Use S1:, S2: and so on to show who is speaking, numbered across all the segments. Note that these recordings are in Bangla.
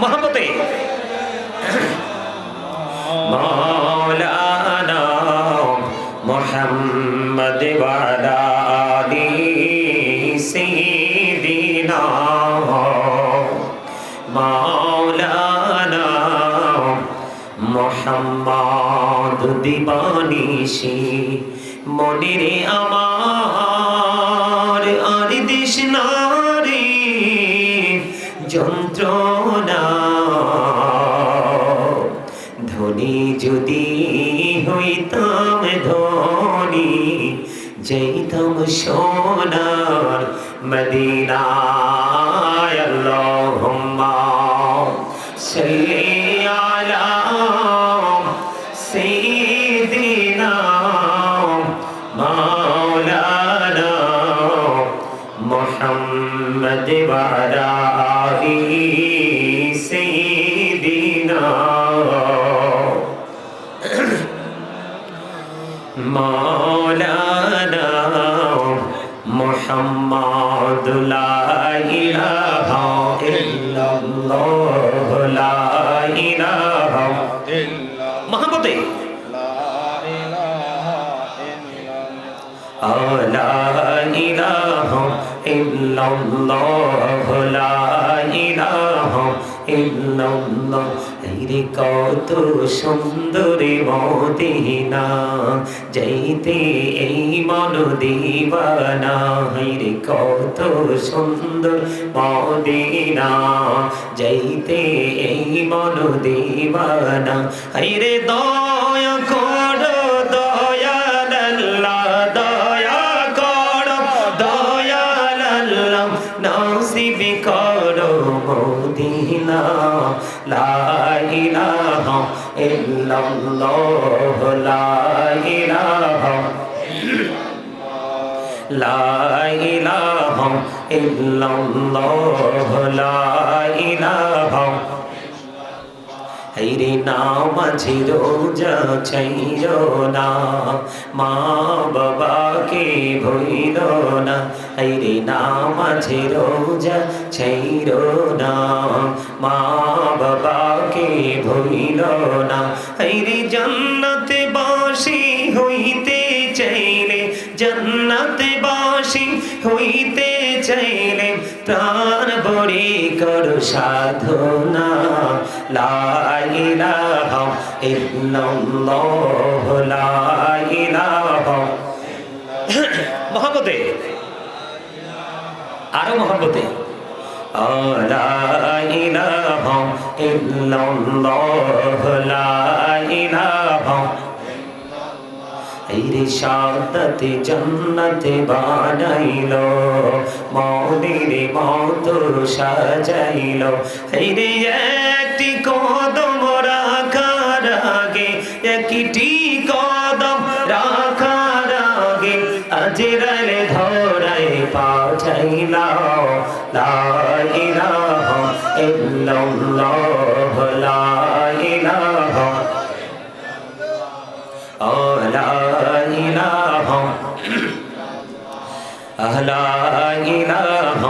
S1: মহব্বতে মৌলানা মোহাম্মদ। বাদাদি সিদিনা মৌলানা মোহাম্মদ দিবানিশি মনিরে আমার যন্ত্রণা ধনী যদি হইতাম ধনী যেতাম সোনার মদিনায় আল্লাহুম্মা মোহাম্মদ লা ইলাহা ইল্লাল্লাহ লা ইলাহা ইল্লাল্লাহ। মহব্বতে লা ইলাহা ইল্লাল্লাহ লা রে কত সুন্দরী মদিনা, যাইতে এই মন দিবানা। রে কত সুন্দর মদিনা, যাইতে এই মন দিবানা। রে দয়া করো দয়াল আল্লাহ দয়া করো দয়াল আল্লাহ নসিব করো মদিনা, লা ইল্লাল্লাহ লা ইলাহা লা ইলাহা ইল্লাল্লাহ লা ইলাহা হাইরে নামাঝে রোজা ছাইর না মা বাবাকে ভইল না হাইরে নামাঝে রোজা ছাইর না মা বাবাকে কর সাধনা। লা ইলাহা ইল্লাল্লাহ লা ইলাহা মহব্বতে আরও মহব্বতে লা ইলাহা ইল্লাল্লাহ রে সাদতে জন্নতে বানাইল মৌদিরে মত সাজাইল। রে একটি কদম রাখার আগে, একটি কদম রাখার আগে আজরালে ধরাই পাঠাইল। লা ইলাহা ইল্লাল্লাহ, লা لا إله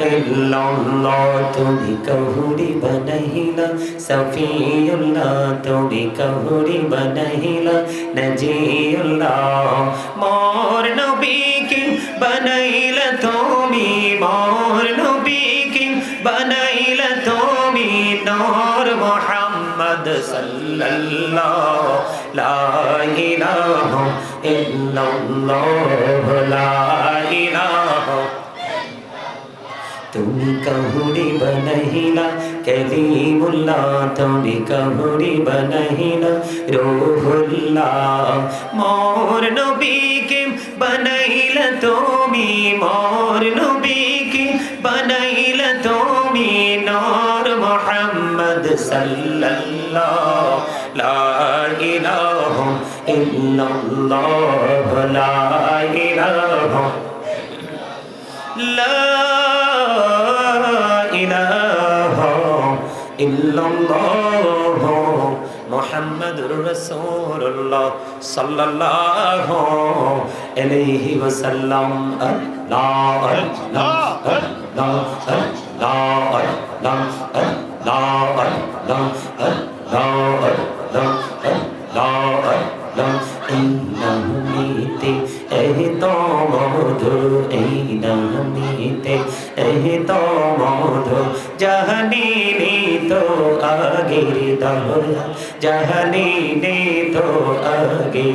S1: إلا الله تبك هوري بنهلا سفي الله تبك هوري بنهلا نجي الله مور نبيك بنهلا সাল্লাল্লাহ লা ইলাহা ইল্লাল্লাহ লা ইলাহা তুমি কহুরি বনহিলা কলিমুল্লাহ তুমি কহুরি বনহিলা রূহুল্লাহ মোর নবীকে বনাইলা তুমি মোর নবীকে বনাইলা তুমি নূর Mohammad সাল্লাল্লাহ illallah la ilaha illallah la ilaha la ilaha illallah মুহাম্মাদুর রাসূলুল্লাহ সাল্লাল্লাহু আলাইহি ওয়াসাল্লাম লা লা লা লা লা লা লা Lord, Lord, Lord, Lord, ইন্নামিতে এই তো মধু ইন্নামিতে এই তো মধু জাহানি তো আগে দৌড়া জাহানি তো আগে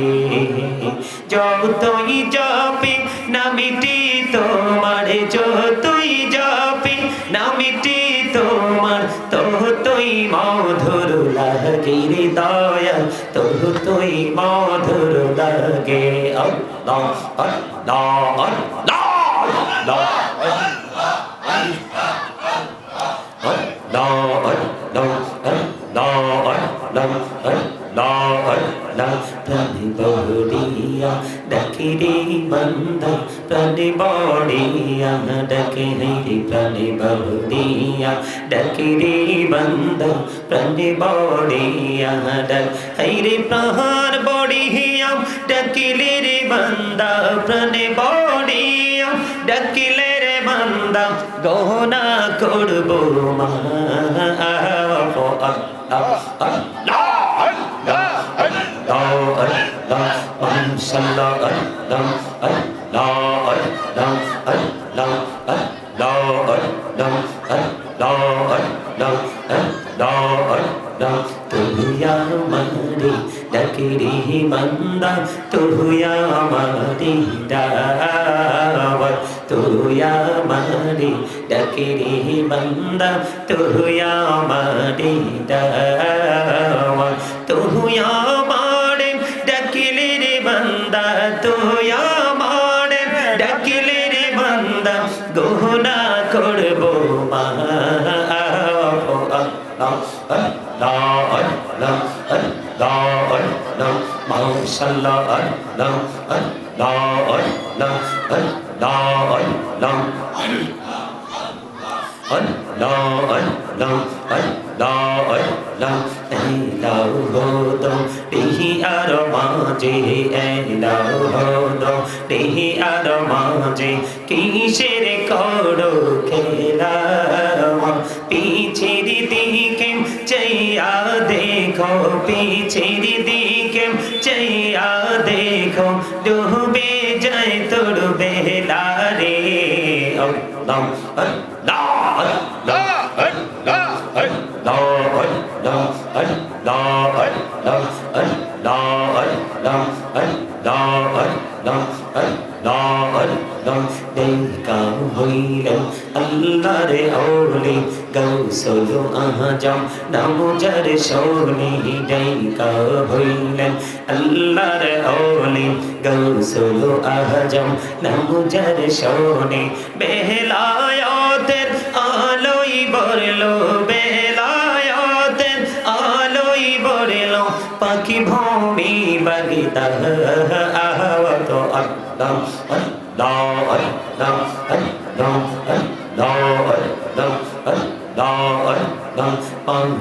S1: গিরি দয়া তবু তুই মধুর লাগে డకిరి బంద ప్రని బోడియా డకిరి ప్రని బోడియా డకిరి బంద প্রাণে বড়িয়াম হাইরে প্রাণ বড়িয়াম ডাকিলে রে বান্দা প্রাণে বড়িয়াম ডাকিলে রে বান্দা গহনা করব মা No. শাকিরি বান্দা তুই আমারি দাওয়াত তুই আমারি ডাকিরি বান্দা তুই আমারি দাওয়াত তুই আমারে ডাকিলি রে বান্দা তুই আমারে ডাকিলি রে বান্দা গহনা করব মা لا لا لا لا Nam Mô Sala Ar Nam Ar Da Ar Nam Ar Da Ar Nam Ar Da Ar Nam Ar Da Ar Nam Ai Lao Go Do Đi Ar Ma Ji Ai Lao Go Do Đi Ar Ma Ji Ki Shere Ko Do Ke La Ma Pi Che Di Di Kim Chai A De Ko Pi Che Di Di চাইয়া দেখো ডুবে যায় তোর বেলা রে আল্লাহ গৌসল আজম নামজার শোনি দেখা হইলেন আল্লাহর আউলি গৌসল আজম নামজার শোনি বেলায়াতের আলোই বরলো বেলায়াতের আলোই বরলো পাখি ভূমি বাগিতা আহত আল্লাহ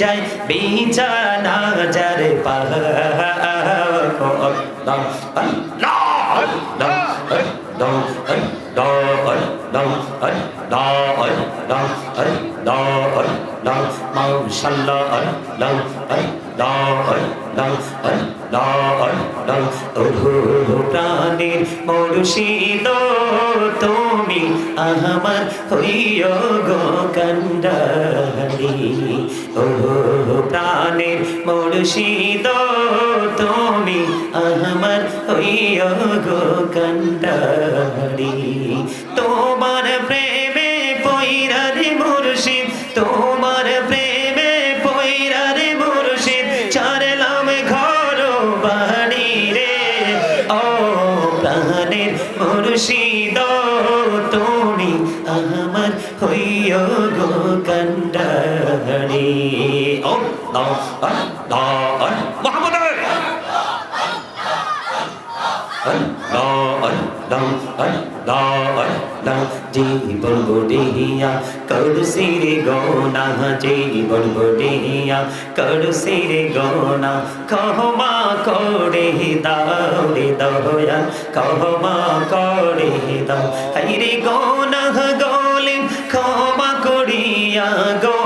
S1: যায় বিছানা যার পাহাড় আল্লাহ। প্রাণীর মরুষিদ তুমি আমার হইয় গো কান্ডালি ও প্রাণীর মরুষিদ তুমি আমার হইয় গো কান্ডালি তোমার প্রেম জীবন গোডিয়া কর সিরে গৌনা জীবন গোডিয়া কর সিরে গৌনা কহমা করে দাও রে দয়া কহমা করে দাও হরি গৌনা গৌলে ক্ষমা করিয়া গৌ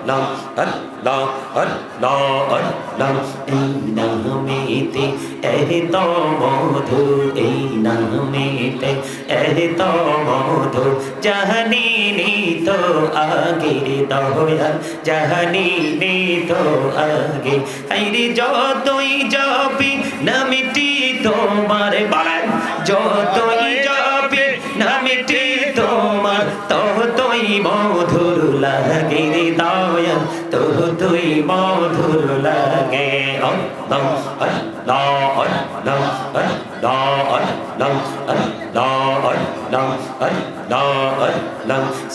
S1: আল্লাহ আল্লাহ আল্লাহ আল্লাহ এই নামেতে এত মধু এই নামেতে এত মধু জাহানি তো আগে দয়া জাহানি তো আগে। হাইরে যতই যাবি নামিটি তোমার বলেন যতই যাবি নামিটি তোমার ততই মধুর লাগে রে তু তুই মধুর লাগে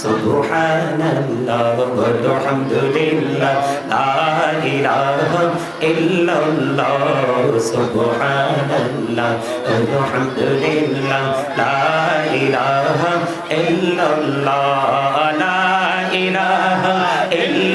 S1: সুবহানাল্লাহ আলহামদুলিল্লাহ লা ইলাহা ইল্লাল্লাহ সুবহানাল্লাহ আলহামদুলিল্লাহ লা ইলাহা ইল্লাল্লাহ লা ইলাহা ইল্লাল্লাহ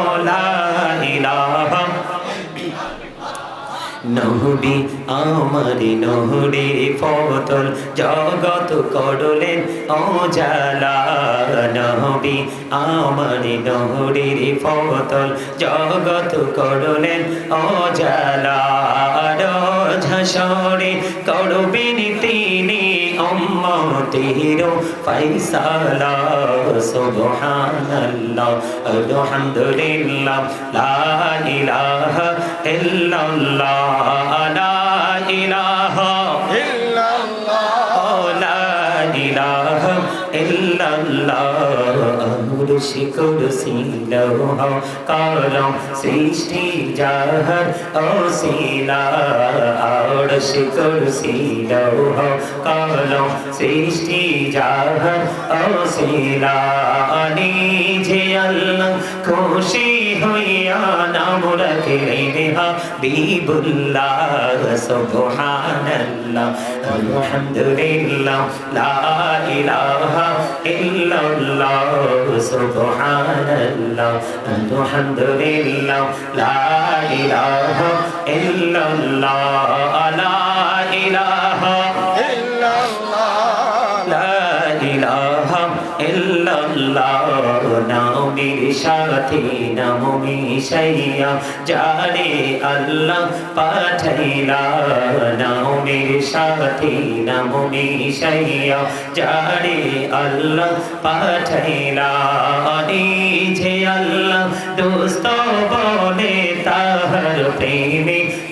S1: নহবি আমারি নহরে ফতল জগত করলেন অজালা নহবি আমারি নহুডি ফতল জগত করলেন অজালা। ঝসরে করবেন তিনি উম্মতের ফাইসালা সুবহানাল্লাহ আলহামদুলিল্লাহ লা ইলাহা ইল্লাল্লাহ লা ইলাহা শিকর সিলহ করম সৃষ্টি জাহর অশিলা শিকর সিলৌহ কলম সৃষ্টি জাহান অশিলা নিজে আল্লাহ খুশি। হইয়া নাম রাখলেন হাবিবুল্লাহ সুবহানাল্লাহ আলহামদুলিল্লাহ লা ইলাহা ইল্লাল্লাহ সুবহানাল্লাহ আলহামদুলিল্লাহ লা নামের সাথে নাম মিশাইয়া যারে আল্লাহ পাঠাইলা। নামের সাথে নাম মিশাইয়া যারে আল্লাহ পাঠাইলা। নিজে আল্লাহ দোস্ত বলে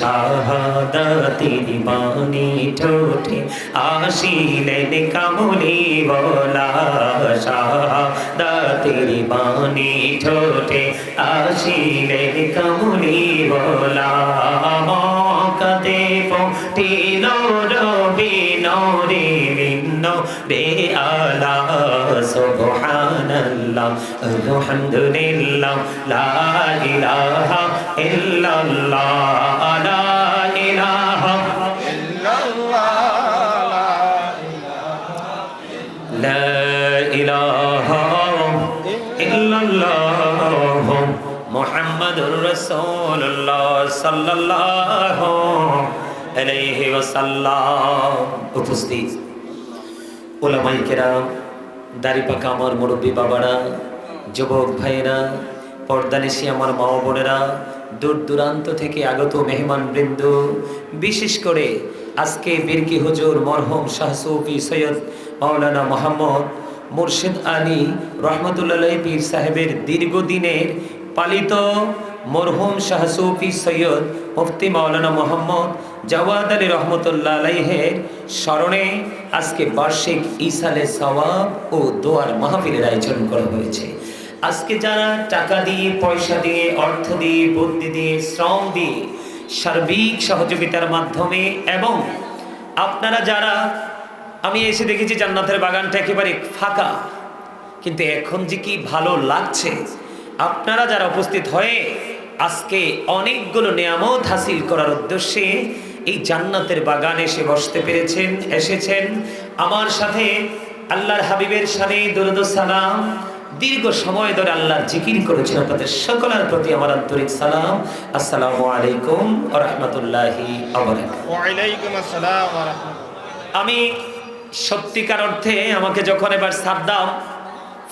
S1: শাহাদাতির বাণী ঠোঁটে আসিলেন কামলি বলা। শাহাদাতির বাণী ঠোঁটে আসিলেন কামলি বলা। মকাতে পটিল রবি নরে ভিন্ন রে আলা সুবহানাল্লাহ, আলহামদুলিল্লাহ, লা ইলাহা ইল্লাল্লাহ লা ইলাহা লা ইলাহা ইল্লাল্লাহ মুহাম্মাদুর রাসূলুল্লাহ সাল্লাল্লাহু আলাইহি ওয়াসাল্লাম উপস্থিত। ওলামাই কেরাম, দাড়ি পাকা আমার মুরব্বী বাবারা, যুবক ভাইয়েরা, পর্দানিসি আমার মা বোনেরা দূর দূরান্ত থেকে আগত মেহমান বৃন্দ, বিশেষ করে আজকে বিরকি হুজুর মরহম শাহ সৌফি সৈয়দ মাওলানা মোহাম্মদ মুর্শিদ আলী রহমতুল্লাহ পীর সাহেবের দীর্ঘদিনের পালিত মরহুম শাহ সৌফি সৈয়দ মুফতি মাওলানা মোহাম্মদ জাওয়াদ আলী রহমতুল্লাহ স্মরণে আজকে বার্ষিক ইসালে সওয়াব ও দোয়ার মাহফিলের আয়োজন করা হয়েছে। আজকে যারা টাকা দিয়ে, পয়সা দিয়ে, অর্থ দিয়ে বুদ্ধি দিয়ে, শ্রম দিয়ে সার্বিক সহযোগিতার মাধ্যমে এবং আপনারা যারা, আমি এসে দেখেছি জান্নাতের বাগানটা একেবারে ফাঁকা, কিন্তু এখন যে কি ভালো লাগছে, আপনারা যারা উপস্থিত হয়ে আজকে অনেকগুলো নিয়ামত হাসিল করার উদ্দেশ্যে এই জান্নাতের বাগানে এসে বসতে পেরেছেন, এসেছেন। আমার সাথে আল্লাহর হাবিবের সাথে দরুদ সালাম দীর্ঘ সময় ধরে আল্লাহর জিকির করেছেন আপনাদের সকলের প্রতি আমার আন্তরিক সালাম। আসসালামু আলাইকুম ওয়া রাহমাতুল্লাহি আমি সত্যিকার অর্থে আমাকে যখন এবার সাদ্দাম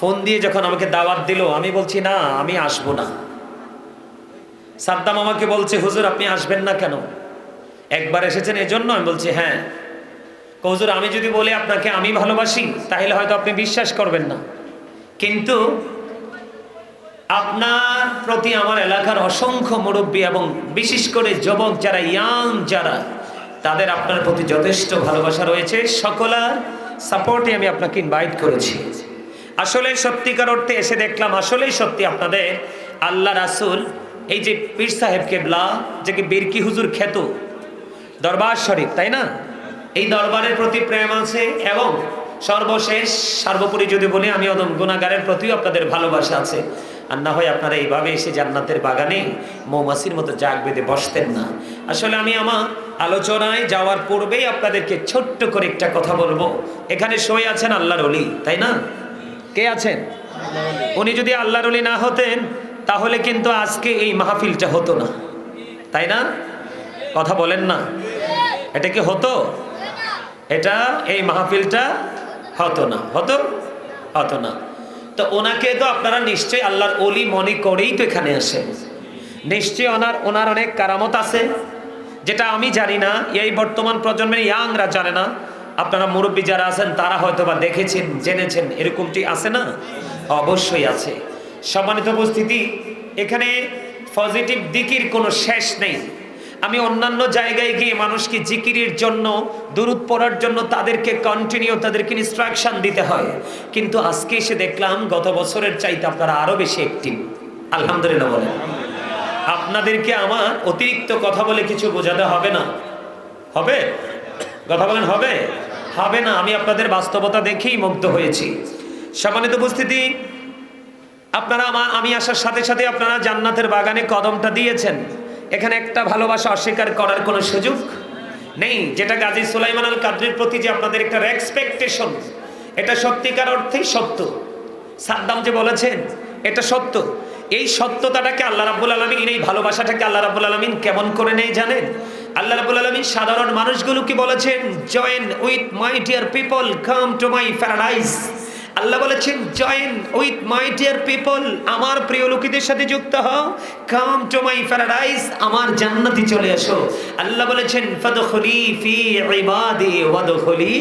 S1: ফোন দিয়ে যখন আমাকে দাওয়াত দিল আমি বলছি না আমি আসব না। সাদ্দাম আমাকে বলছে হুজুর আপনি আসবেন না কেন? একবার এসেছেন এজন্য আমি বলছি হ্যাঁ। হুজুর আমি যদি বলি আপনাকে আমি ভালোবাসি তাহলে হয়তো আপনি বিশ্বাস করবেন না। কিন্তু আপনার প্রতি আমার এলাকার অসংখ্য মুরব্বী এবং বিশেষ করে যুবক যারা ইয়াং যারা, তাদের আপনার প্রতি যথেষ্ট ভালোবাসা রয়েছে। সকলার সাপোর্টে আমি আপনাকে ইনভাইট করেছি। আসলে সত্যিকার অর্থে এসে দেখলাম, আসলেই সত্যি আপনাদের আল্লাহ রাসুল, এই যে পীর সাহেব কেবলা, যে কি বিরকি হুজুর খ্যাত, দরবার শরীফ, তাই না? এই দরবারের প্রতি প্রেম আছে এবং সর্বশেষ, সর্বোপরি যদি বলি, আমি অদম গুণাগারের প্রতিও আপনাদের ভালোবাসা আছে। আর না হয় আপনারা এইভাবে এসে জান্নাতের বাগানে মৌমাছির মতো জাগ বেঁধে বসতেন না। আসলে আমি আমার আলোচনায় যাওয়ার পূর্বেই আপনাদেরকে ছোট্ট করে একটা কথা বলব। এখানে সই আছেন আল্লাহর অলি তাই না? কে আছেন? উনি যদি আল্লাহর অলি না হতেন, তাহলে কিন্তু আজকে এই মাহফিলটা হতো না। তাই না? কথা বলেন না। এটা কি হতো? এটা এই মাহফিলটা হতো না। হতো হতো না। তো ওনাকে তো আপনারা নিশ্চয়ই আল্লাহর অলি মনে করেই তো এখানে আসেন নিশ্চয়ই ওনার ওনার অনেক কারামত আছে। যেটা আমি জানি না, এই বর্তমান প্রজন্মের ইয়াংরা জানে না। আপনারা মুরব্বী যারা আছেন, তারা হয়তো বা দেখেছেন, জেনেছেন, এরকমটি আছে না? অবশ্যই আছে। সম্মানিত উপস্থিতি, এখানে পজিটিভ দিকের কোনো শেষ নেই। আমি অন্যান্য জায়গায় গিয়ে মানুষকে জিকিরের জন্য দূরত পড়ার জন্য তাদেরকে কন্টিনিউ তাদেরকে ইনস্ট্রাকশন দিতে হয়। কিন্তু আজকে এসে দেখলাম গত বছরের চাইতে আপনারা আরও বেশি অ্যাক্টিভ আলহামদুলিল্লাহ বলেন আপনাদেরকে আমার অতিরিক্ত কথা বলে কিছু বোঝাতে হবে না। হবে? কথা বলেন, হবে? হবে না, আমি আপনাদের বাস্তবতা দেখেই মুগ্ধ হয়েছি। সম্মানিত উপস্থিতি, আপনারা আমি আসার সাথে সাথে আপনারা জান্নাতের বাগানে কদমটা দিয়েছেন। এখানে একটা ভালোবাসা অস্বীকার করার কোনো সুযোগ নেই, যেটা গাজী সুলাইমান আল কাদরির প্রতি যে আপনাদের একটা রেসপেকটেশন এটা সত্যিকার অর্থেই সত্য। সাদ্দাম যে বলেছেন, এটা সত্য। এই সত্যতাটাকে আল্লাহ রাব্বুল আলমিন, এই ভালোবাসাটাকে আল্লাহ রাব্বুল আলমিন কেমন করে নেই জানেন? আল্লাহ রাব্বুল আলমিন সাধারণ মানুষগুলোকে বলেছেন join with my dear people come to my paradise Allah বলেছেন join with my dear people আমার প্রিয় লোকেদের সাথে যুক্ত হও। কাম টু মাই প্যারাডাইস আমার জান্নাতি চলে আসো আল্লাহ বলেছেন, ফাদখুলি ফি ইবাদি ওয়াদখুলি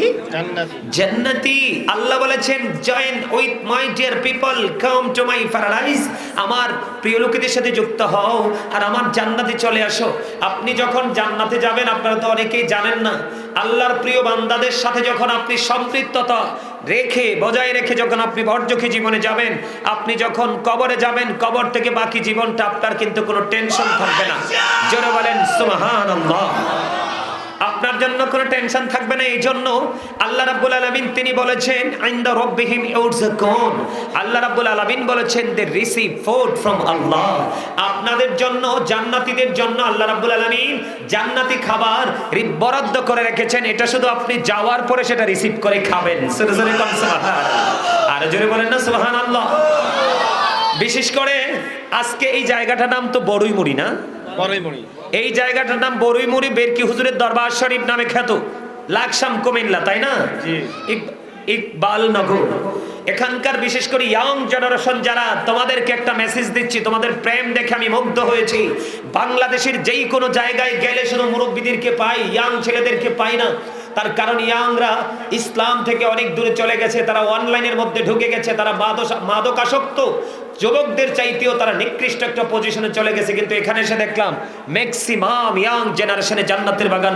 S2: জান্নাতি।
S1: আল্লাহ বলেছেন join with my dear people come to my paradise আমার প্রিয় লোকেদের সাথে যুক্ত হও আর আমার জান্নাতে চলে আসো। আপনি যখন জান্নাতে যাবেন, আপনারা তো অনেকেই জানেন না আল্লাহর প্রিয় বান্দাদের সাথে যখন আপনি সম্পৃক্ততা রেখে, বজায় রেখে যখন আপনি বর্জখী জীবনে যাবেন, আপনি যখন কবরে যাবেন, কবর থেকে বাকি জীবনটা আপনার কিন্তু কোনো টেনশন থাকবে না। জোরে বলেন, সুবহানাল্লাহ। আপনার জন্য কোনো টেনশন থাকবে না, এই জন্য আল্লাহ রাব্বুল আলামিন তিনি বলেছেন আইন্দা রব্বিহিম ইউরজাকুন। আল্লাহ রাব্বুল আলামিন বলেছেন they receive food from Allah আপনাদের জন্য, জান্নাতীদের জন্য আল্লাহ রাব্বুল আলামিন জান্নাতি খাবার বরাদ্দ করে রেখেছেন। এটা শুধু আপনি যাওয়ার পরে সেটা রিসিভ করে খাবেন। আর জোরে বলেন না, সুবহানাল্লাহ। বিশেষ করে আজকে এই জায়গাটার নাম তো বড়ই মুড়ি না?
S2: বড়ই মুড়ি
S1: এই জায়গাটার নাম বরুইমুড়ি বেরকি হুজুরের দরবার শরীফ নামে খ্যাত। লাকসাম কুমিল্লা তাই না? ইকবাল নগর এখানকার বিশেষ করে ইয়াং জেনারেশন যারা তোমাদেরকে একটা মেসেজ দিচ্ছি তোমাদের প্রেম দেখে আমি মুগ্ধ হয়েছি। বাংলাদেশের যেই কোনো জায়গায় গেলে শুধু মুরব্বীদেরকে পাই ইয়াং ছেলেদেরকে পাই না। তার কারণ ইয়াংরা ইসলাম থেকে অনেক দূরে চলে গেছে তারা অনলাইনের মধ্যে ঢুকে গেছে তারা মাদক- মাদকাসক্ত। যুবকদের চাইতেও তারা নিকৃষ্ট একটা পজিশনে চলে গেছে। কিন্তু এখানে এসে দেখলাম ম্যাক্সিমাম ইয়াং জেনারেশনে জান্নাতের বাগান